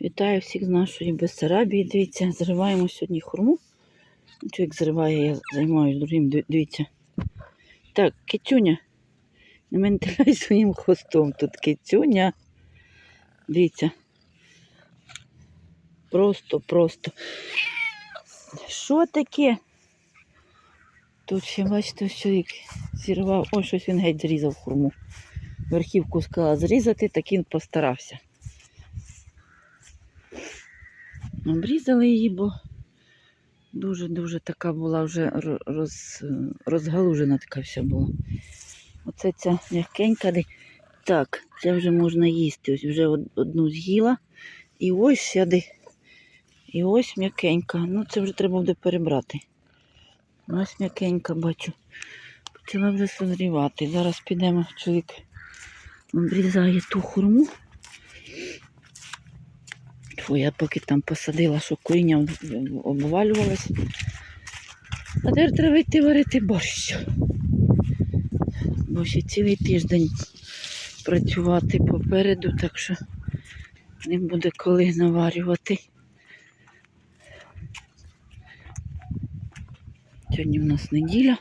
Вітаю всіх з нашої Бессарабії. Дивіться, зриваємо сьогодні хурму. Чоловік зриває, я займаюся другим. Дивіться. Так, кицюня. Не ментиляй своїм хвостом. Тут кицюня. Дивіться. Просто, просто. Що таке? Тут ще, бачите, чоловік зірвав. Ой, щось він геть зрізав хурму. Верхівку сказала зрізати, так він постарався. Обрізали її, бо дуже-дуже така була вже роз, розгалужена така вся була. Оце ця м'якенька. Так, це вже можна їсти. Ось вже од- одну з'їла. І ось де. І ось м'якенька. Ну, це вже треба буде перебрати. Ось м'якенька бачу. Почала вже созрівати. Зараз підемо, чоловік обрізає ту хурму. Фу, я поки там посадила, що коріння об- обвалювалось. А тепер треба йти варити борщ. Бо ще цілий тиждень працювати попереду, так що не буде коли наварювати. Сьогодні в нас неділя.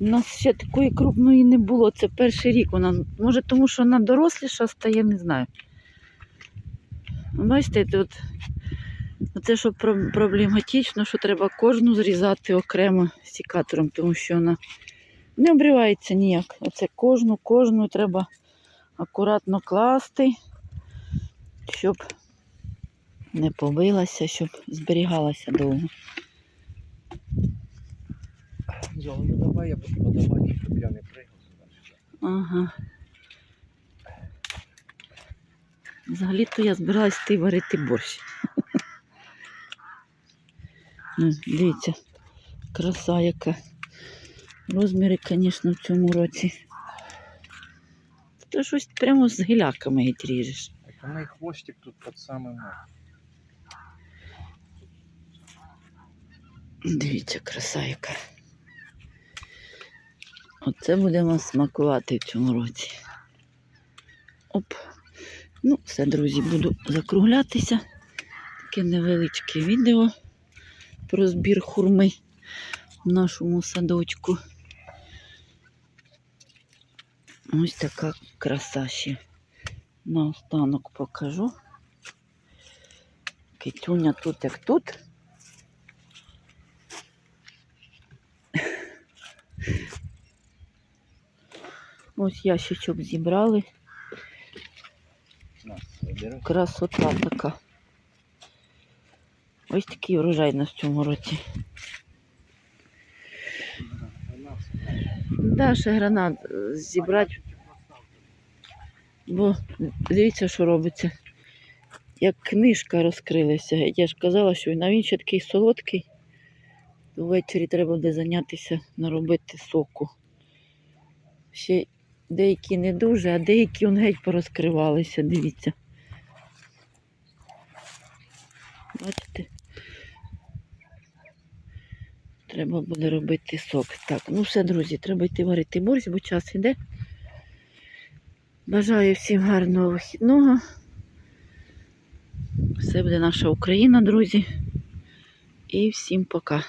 У нас ще такої крупної не було. Це перший рік. Вона, може, тому що вона доросліша стає, не знаю. Ну, Бачите, тут це що проблематично, що треба кожну зрізати окремо сікатором, тому що вона не обривається ніяк. Оце кожну, кожну треба акуратно класти, щоб не побилася, щоб зберігалася довго. Зону ну давай, я буду подавати, щоб я не сюди. Ага. Взагалі-то я збиралась йти варити борщ. Ну, Дивіться, краса яка. Розміри, звісно, в цьому році. Ти щось прямо з гіляками геть ріжеш. Так у неї хвостик тут під самим. Дивіться, краса яка. Оце будемо смакувати в цьому році. Оп. Ну, все, друзі, буду закруглятися. Таке невеличке відео про збір хурми в нашому садочку. Ось така краса ще. Наостанок покажу. Китюня тут як тут. Ось ящичок зібрали. Красота така. Ось такий врожай на цьому році. Да, ще гранат е, зібрати, бо дивіться, що робиться. Як книжка розкрилася. Я ж казала, що на він ще такий солодкий. то Ввечері треба буде зайнятися наробити соку. Ще деякі не дуже, а деякі он геть порозкривалися, дивіться. Бачите? Треба буде робити сок. Так, ну все, друзі, треба йти варити борщ, бо час іде. Бажаю всім гарного вихідного. Все буде наша Україна, друзі. І всім пока.